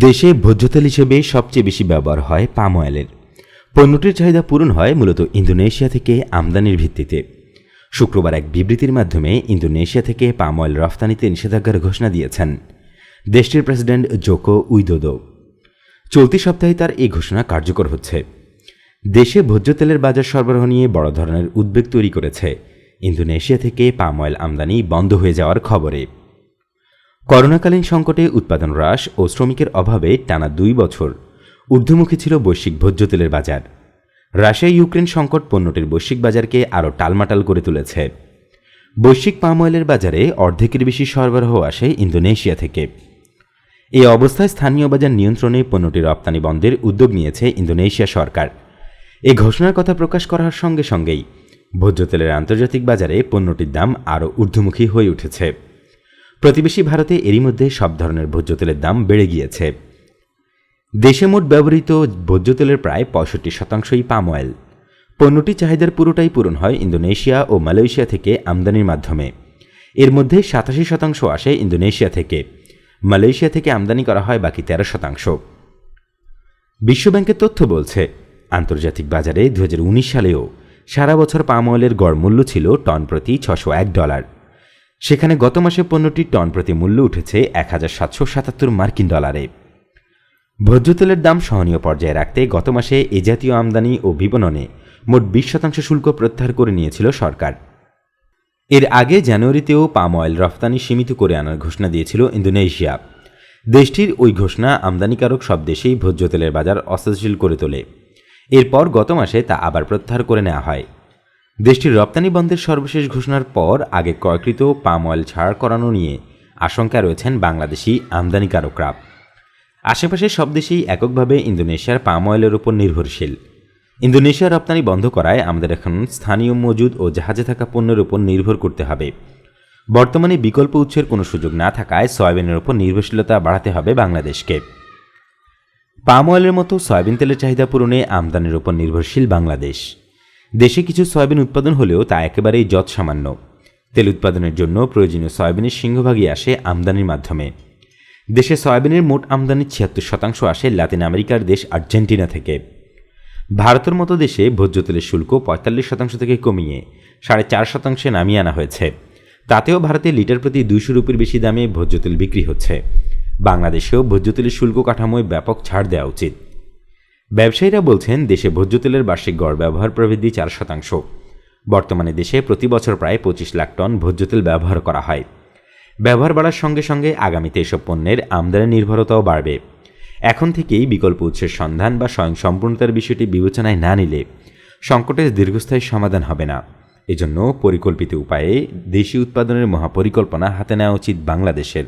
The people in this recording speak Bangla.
দেশে ভোজ্য তেল হিসেবে সবচেয়ে বেশি ব্যবহার হয় পাম অয়েলের। পণ্যটির চাহিদা পূরণ হয় মূলত ইন্দোনেশিয়া থেকে আমদানির ভিত্তিতে। শুক্রবার এক বিবৃতির মাধ্যমে ইন্দোনেশিয়া থেকে পাম অয়েল রফতানিতে নিষেধাজ্ঞার ঘোষণা দিয়েছেন দেশটির প্রেসিডেন্ট জোকো উইদোদো। চলতি সপ্তাহে তার এই ঘোষণা কার্যকর হচ্ছে। দেশে ভোজ্য তেলের বাজার সরবরাহ নিয়ে বড় ধরনের উদ্বেগ তৈরি করেছে। ইন্দোনেশিয়া থেকে পাম অয়েল আমদানি বন্ধ হয়ে যাওয়ার খবরে। করোনাকালীন সংকটে উৎপাদন হ্রাস ও শ্রমিকের অভাবে টানা দুই বছর ঊর্ধ্বমুখী ছিল বৈশ্বিক ভোজ্য তেলের বাজার। রাশিয়া ইউক্রেন সংকট পণ্যটির বৈশ্বিক বাজারকে আরও টালমাটাল করে তুলেছে। বৈশ্বিক পাম অয়েলের বাজারে অর্ধেকের বেশি সরবরাহ আসে ইন্দোনেশিয়া থেকে। এই অবস্থায় স্থানীয় বাজার নিয়ন্ত্রণে পণ্যটি রপ্তানি বন্ধের উদ্যোগ নিয়েছে ইন্দোনেশিয়া সরকার। এই ঘোষণার কথা প্রকাশ করার সঙ্গে সঙ্গেই ভোজ্য তেলের আন্তর্জাতিক বাজারে পণ্যটির দাম আরও ঊর্ধ্বমুখী হয়ে উঠেছে। প্রতিবেশী ভারতে এরই মধ্যে সব ধরনের ভোজ্য তেলের দাম বেড়ে গিয়েছে। দেশে মোট ব্যবহৃত ভোজ্য তেলের প্রায় পঁয়ষট্টি শতাংশই পাম অয়েল। পণ্যটি চাহিদার পুরোটাই পূরণ হয় ইন্দোনেশিয়া ও মালয়েশিয়া থেকে আমদানির মাধ্যমে। এর মধ্যে সাতাশি শতাংশ আসে ইন্দোনেশিয়া থেকে। মালয়েশিয়া থেকে আমদানি করা হয় বাকি তেরো শতাংশ। বিশ্বব্যাংকের তথ্য বলছে, আন্তর্জাতিক বাজারে দু হাজার উনিশ সালেও সারা বছর পাম অয়েলের গড় মূল্য ছিল টন প্রতি ছশো এক ডলার। সেখানে গত মাসে পণ্যটির টন প্রতি মূল্য উঠেছে এক হাজার সাতশো সাতাত্তর মার্কিন ডলারে। ভোজ্য তেলের দাম সহনীয় পর্যায়ে রাখতে গত মাসে এ জাতীয় আমদানি ও বিপণনে মোট বিশ শতাংশ শুল্ক প্রত্যাহার করে নিয়েছিল সরকার। এর আগে জানুয়ারিতেও পাম অয়েল রফতানি সীমিত করে আনার ঘোষণা দিয়েছিল ইন্দোনেশিয়া। দেশটির ওই ঘোষণা আমদানিকারক সব দেশেই ভোজ্য তেলের বাজার অস্থিতিশীল করে তোলে। এরপর গত মাসে তা আবার প্রত্যাহার করে নেওয়া হয়। দেশটির রপ্তানি বন্ধের সর্বশেষ ঘোষণার পর আগে ক্রয়কৃত পাম অয়েল ছাড় করানো নিয়ে আশঙ্কা রয়েছেন বাংলাদেশি আমদানিকারকরা। আশেপাশের সব দেশেই এককভাবে ইন্দোনেশিয়ার পাম অয়েলের উপর নির্ভরশীল। ইন্দোনেশিয়া রপ্তানি বন্ধ করায় আমাদের এখন স্থানীয় মজুদ ও জাহাজে থাকা পণ্যের উপর নির্ভর করতে হবে। বর্তমানে বিকল্প উৎসের কোনো সুযোগ না থাকায় সয়াবিনের উপর নির্ভরশীলতা বাড়াতে হবে বাংলাদেশকে। পাম অয়েলের মতো সয়াবিন তেলের চাহিদা পূরণে আমদানির উপর নির্ভরশীল বাংলাদেশ। দেশে কিছু সয়াবিন উৎপাদন হলেও তা একেবারেই যৎ সামান্য তেল উৎপাদনের জন্য প্রয়োজনীয় সয়াবিনের সিংহভাগই আসে আমদানির মাধ্যমে। দেশে সয়াবিনের মোট আমদানির ছিয়াত্তর শতাংশ আসে লাতিন আমেরিকার দেশ আর্জেন্টিনা থেকে। ভারতের মতো দেশে ভোজ্য তেলের শুল্ক পঁয়তাল্লিশ শতাংশ থেকে কমিয়ে সাড়ে চার শতাংশে নামিয়ে আনা হয়েছে। তাতেও ভারতে লিটার প্রতি দুইশো রুপির বেশি দামে ভোজ্য তেল বিক্রি হচ্ছে। বাংলাদেশেও ভোজ্য তেলের শুল্ক কাঠামোয় ব্যাপক ছাড় দেওয়া উচিত। ব্যবসায়ীরা বলছেন, দেশে ভোজ্য তেলের বার্ষিক গড় ব্যবহার প্রবৃদ্ধি চার শতাংশ। বর্তমানে দেশে প্রতি বছর প্রায় পঁচিশ লাখ টন ভোজ্য তেল ব্যবহার করা হয়। ব্যবহার বাড়ার সঙ্গে সঙ্গে আগামীতে এসব পণ্যের আমদানি নির্ভরতাও বাড়বে। এখন থেকেই বিকল্প উৎসের সন্ধান বা স্বয়ংসম্পূর্ণতার বিষয়টি বিবেচনায় না নিলে সংকটের দীর্ঘস্থায়ী সমাধান হবে না। এজন্য পরিকল্পিত উপায়ে দেশি উৎপাদনের মহাপরিকল্পনা হাতে নেওয়া উচিত বাংলাদেশের।